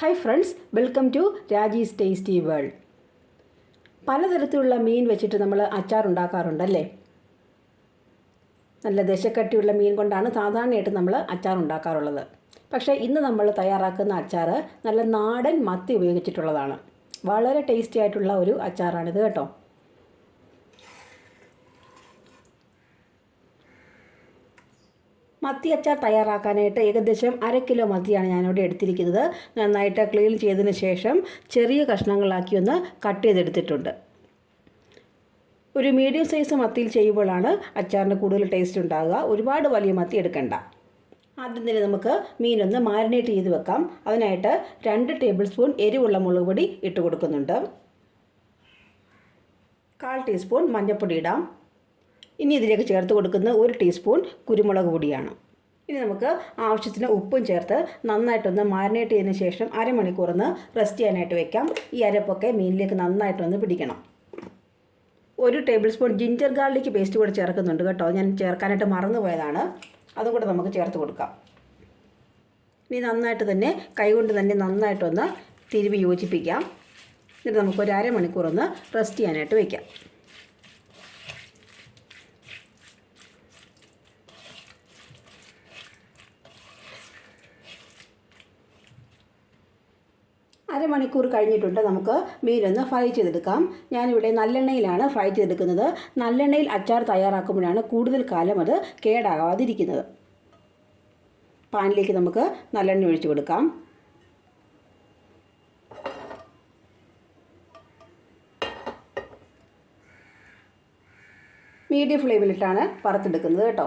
Hi friends welcome to Raji's tasty world പലതരത്തിലുള്ള മീൻ വെച്ചിട്ട് നമ്മൾ അച്ചാർ ഉണ്ടാക്കാറുണ്ടല്ലേ നല്ല ദശക്കട്ടിയുള്ള മീൻ കൊണ്ടാണ് സാധാരണയായിട്ട് നമ്മൾ അച്ചാർ ഉണ്ടാക്കാറുള്ളത് പക്ഷേ ഇന്ന് നമ്മൾ തയ്യാറാക്കുന്ന അച്ചാർ നല്ല നാടൻ മത്തി ഉപയോഗിച്ചിട്ടുള്ളതാണ്. വളരെ ടേസ്റ്റി ആയിട്ടുള്ള ഒരു അച്ചാറാണിത് കേട്ടോ. മത്തി അച്ചാർ തയ്യാറാക്കാനായിട്ട് ഏകദേശം അര കിലോ മത്തിയാണ് ഞാനിവിടെ എടുത്തിരിക്കുന്നത്. നന്നായിട്ട് ക്ലീൻ ചെയ്തതിന് ശേഷം ചെറിയ കഷ്ണങ്ങളാക്കി ഒന്ന് കട്ട് ചെയ്തെടുത്തിട്ടുണ്ട്. ഒരു മീഡിയം സൈസ് മത്തിയിൽ ചെയ്യുമ്പോഴാണ് അച്ചാറിന് കൂടുതൽ ടേസ്റ്റ് ഉണ്ടാകുക ഒരുപാട് വലിയ മത്തി എടുക്കണ്ട. ആദ്യം തന്നെ നമുക്ക് മീനൊന്ന് മാരിനേറ്റ് ചെയ്ത് വെക്കാം. അതിനായിട്ട് രണ്ട് ടേബിൾ സ്പൂൺ എരിവുള്ള മുളക് പൊടി ഇട്ട് കൊടുക്കുന്നുണ്ട്. കാൽ ടീസ്പൂൺ മഞ്ഞൾപ്പൊടി ഇടാം. ഇനി ഇതിലേക്ക് ചേർത്ത് കൊടുക്കുന്നത് ഒരു ടീസ്പൂൺ കുരുമുളക് പൊടിയാണ്. ഇനി നമുക്ക് ആവശ്യത്തിന് ഉപ്പും ചേർത്ത് നന്നായിട്ടൊന്ന് മാരിനേറ്റ് ചെയ്തതിന് ശേഷം അരമണിക്കൂറൊന്ന് റെസ്റ്റ് ചെയ്യാനായിട്ട് വെക്കാം. ഈ അരപ്പൊക്കെ മീനിലേക്ക് നന്നായിട്ടൊന്ന് പിടിക്കണം. ഒരു tablespoon ginger garlic paste കൂടെ ചേർക്കുന്നുണ്ട് കേട്ടോ. ഞാൻ ചേർക്കാനായിട്ട് മറന്നുപോയതാണ്. അതും കൂടെ നമുക്ക് ചേർത്ത് കൊടുക്കാം. ഇനി നന്നായിട്ട് തന്നെ കൈകൊണ്ട് തന്നെ നന്നായിട്ടൊന്ന് തിരുവി യോജിപ്പിക്കാം. എന്നിട്ട് നമുക്കൊരു അരമണിക്കൂർ ഒന്ന് റെസ്റ്റ് ചെയ്യാനായിട്ട് വയ്ക്കാം അരമണിക്കൂർ കഴിഞ്ഞിട്ടുണ്ട് നമുക്ക് മീനൊന്ന് ഫ്രൈ ചെയ്തെടുക്കാം. ഞാനിവിടെ നല്ലെണ്ണയിലാണ് ഫ്രൈ ചെയ്തെടുക്കുന്നത്. നല്ലെണ്ണയിൽ അച്ചാർ തയ്യാറാക്കുമ്പോഴാണ് കൂടുതൽ കാലം അത് കേടാകാതിരിക്കുന്നത്. പാനിലേക്ക് നമുക്ക് നല്ലെണ്ണ ഒഴിച്ചു കൊടുക്കാം. മീഡിയം ഫ്ലെയിമിലിട്ടാണ് വറുത്തെടുക്കുന്നത് കേട്ടോ.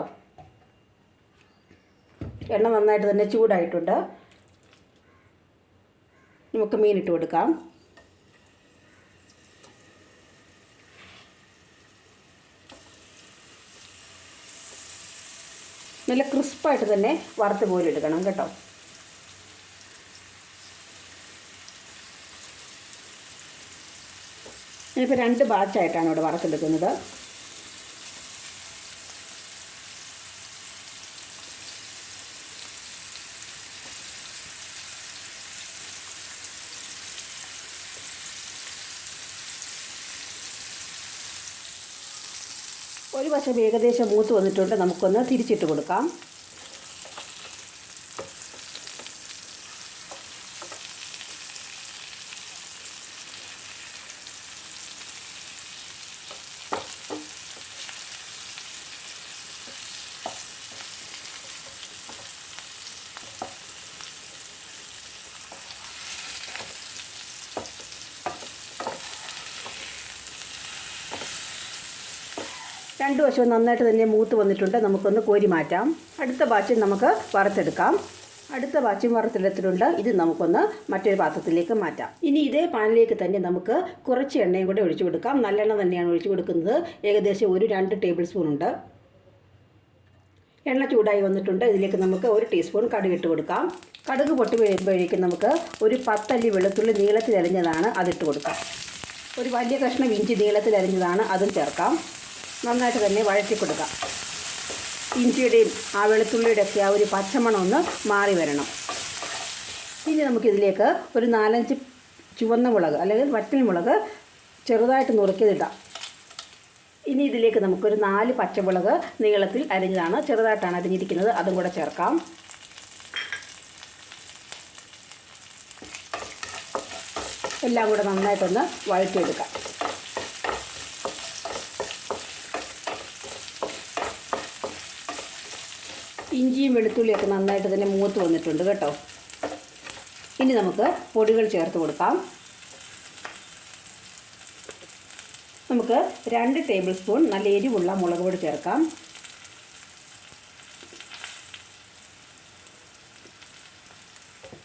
എണ്ണ നന്നായിട്ട് തന്നെ ചൂടായിട്ടുണ്ട്. നമുക്ക് മീൻ ഇട്ട് കൊടുക്കാം. നല്ല ക്രിസ്പായിട്ട് തന്നെ വറുത്ത് പോലെ എടുക്കണം കേട്ടോ. ഞാനിപ്പോൾ രണ്ട് ബാച്ചായിട്ടാണ് ഇവിടെ വറുത്തെടുക്കുന്നത്. ഒരു വശം ഏകദേശം മൂത്ത് വന്നിട്ടുണ്ട്. നമുക്കൊന്ന് തിരിച്ചിട്ട് കൊടുക്കാം. രണ്ട് വശവും നന്നായിട്ട് തന്നെ മൂത്ത് വന്നിട്ടുണ്ട്. നമുക്കൊന്ന് കോരി മാറ്റാം. അടുത്ത ബാച്ചും നമുക്ക് വറുത്തെടുക്കാം. അടുത്ത ബാച്ചും വറുത്തെടുത്തിട്ടുണ്ട്. ഇത് നമുക്കൊന്ന് മറ്റൊരു പാത്രത്തിലേക്ക് മാറ്റാം. ഇനി ഇതേ പാനിലേക്ക് തന്നെ നമുക്ക് കുറച്ച് എണ്ണയും കൂടെ ഒഴിച്ചു കൊടുക്കാം. നല്ലെണ്ണ തന്നെയാണ് ഒഴിച്ചു കൊടുക്കുന്നത്. ഏകദേശം ഒരു രണ്ട് ടേബിൾ സ്പൂൺ ഉണ്ട്. എണ്ണ ചൂടായി വന്നിട്ടുണ്ട്. ഇതിലേക്ക് നമുക്ക് ഒരു ടീസ്പൂൺ കടുക് ഇട്ട് കൊടുക്കാം. കടുക് പൊട്ടി വരുമ്പോഴേക്കും നമുക്ക് ഒരു പത്തല്ലി വെളുത്തുള്ളി നീളത്തിൽ അരിഞ്ഞതാണ് അതിട്ട് കൊടുക്കാം. ഒരു വലിയ കഷ്ണം ഇഞ്ചി നീളത്തിൽ അരിഞ്ഞതാണ് അതും ചേർക്കാം. നന്നായിട്ട് തന്നെ വഴറ്റി കൊടുക്കാം. ഇഞ്ചിയുടെയും ആ വെളുത്തുള്ളിയുടെ ഒക്കെ ആ ഒരു പച്ചമണം ഒന്ന് മാറി വരണം. ഇനി നമുക്കിതിലേക്ക് ഒരു നാലഞ്ച് ചുവന്ന മുളക് അല്ലെങ്കിൽ വറ്റൽ മുളക് ചെറുതായിട്ട് നുറുക്കിയതിടാം. ഇനി ഇതിലേക്ക് നമുക്കൊരു നാല് പച്ചമുളക് നീളത്തിൽ അരിഞ്ഞതാണ്. ചെറുതായിട്ടാണ് അരിഞ്ഞിരിക്കുന്നത്. അതും കൂടെ ചേർക്കാം. എല്ലാം കൂടെ നന്നായിട്ടൊന്ന് വഴറ്റിയെടുക്കാം. ഇഞ്ചിയും വെളുത്തുള്ളിയൊക്കെ നന്നായിട്ട് തന്നെ മൂത്ത് വന്നിട്ടുണ്ട് കേട്ടോ. ഇനി നമുക്ക് പൊടികൾ ചേർത്ത് കൊടുക്കാം. നമുക്ക് രണ്ട് ടേബിൾ സ്പൂൺ നല്ല എരിവുള്ള മുളക് പൊടി ചേർക്കാം.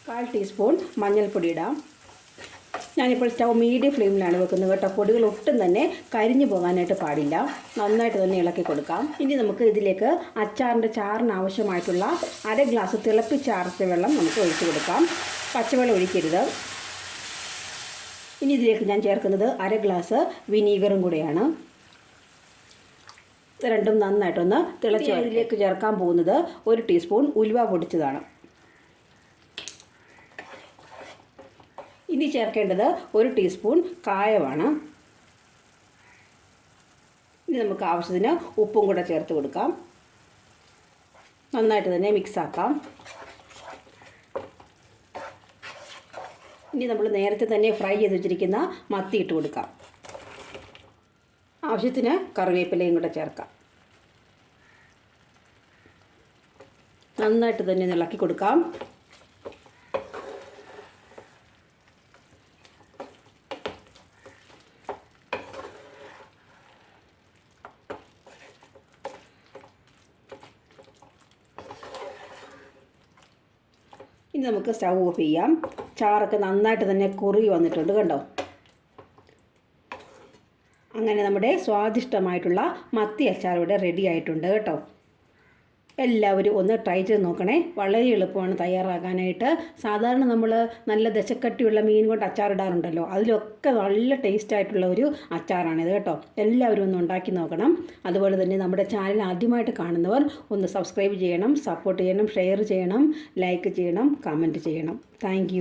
കാൽ ടീസ്പൂൺ മഞ്ഞൾപ്പൊടി ഇടാം. ഞാനിപ്പോൾ സ്റ്റൗ മീഡിയം ഫ്ലെയിമിലാണ് വെക്കുന്നത് കേട്ടോ. പൊടികൾ ഒട്ടും തന്നെ കരിഞ്ഞു പോകാനായിട്ട് പാടില്ല. നന്നായിട്ട് തന്നെ ഇളക്കി കൊടുക്കാം. ഇനി നമുക്ക് ഇതിലേക്ക് അച്ചാറിന്റെ ചാറിന് ആവശ്യമായിട്ടുള്ള അര ഗ്ലാസ് തിളപ്പിച്ചാർച്ച വെള്ളം നമുക്ക് ഒഴിച്ചു കൊടുക്കാം. പച്ചവെള്ളം ഒഴിക്കരുത്. ഇനി ഇതിലേക്ക് ഞാൻ ചേർക്കുന്നത് അര ഗ്ലാസ് വിനീഗറും കൂടെയാണ്. രണ്ടും നന്നായിട്ടൊന്ന് തിളച്ച് ഇതിലേക്ക് ചേർക്കാൻ പോകുന്നത് ഒരു ടീസ്പൂൺ ഉലുവ പൊടിച്ചതാണ്. ഇനി ചേർക്കേണ്ടത് ഒരു ടീസ്പൂൺ കായമാണ് ഇനി നമുക്ക് ആവശ്യത്തിന് ഉപ്പും കൂടെ ചേർത്ത് കൊടുക്കാം. നന്നായിട്ട് തന്നെ മിക്സ് ആക്കാം. ഇനി നമ്മൾ നേരത്തെ തന്നെ ഫ്രൈ ചെയ്ത് വെച്ചിരിക്കുന്ന മത്തി ഇട്ട് കൊടുക്കാം. ആവശ്യത്തിന് കറിവേപ്പിലയും കൂടെ ചേർക്കാം. നന്നായിട്ട് തന്നെ ഇളക്കി കൊടുക്കാം. ഇനി നമുക്ക് സ്റ്റൗ ഓഫ് ചെയ്യാം. ചാറൊക്കെ നന്നായിട്ട് തന്നെ കുറി വന്നിട്ടുണ്ട് കണ്ടോ? അങ്ങനെ നമ്മുടെ സ്വാദിഷ്ടമായിട്ടുള്ള മത്തി അച്ചാർ ഇവിടെ റെഡി ആയിട്ടുണ്ട് കേട്ടോ. എല്ലാവരും ഒന്ന് ട്രൈ ചെയ്ത് നോക്കണേ. വളരെ എളുപ്പമാണ് തയ്യാറാക്കാനായിട്ട് സാധാരണ നമ്മൾ നല്ല ദശക്കട്ടിയുള്ള മീൻ കൊണ്ട് അച്ചാറിടാറുണ്ടല്ലോ അതിലൊക്കെ നല്ല ടേസ്റ്റ് ആയിട്ടുള്ള ഒരു അച്ചാറാണിത് കേട്ടോ. എല്ലാവരും ഒന്ന് ഉണ്ടാക്കി നോക്കണം. അതുപോലെ തന്നെ നമ്മുടെ ചാനൽ ആദ്യമായിട്ട് കാണുന്നവർ ഒന്ന് സബ്സ്ക്രൈബ് ചെയ്യണം സപ്പോർട്ട് ചെയ്യണം ഷെയർ ചെയ്യണം ലൈക്ക് ചെയ്യണം കമന്റ് ചെയ്യണം. താങ്ക്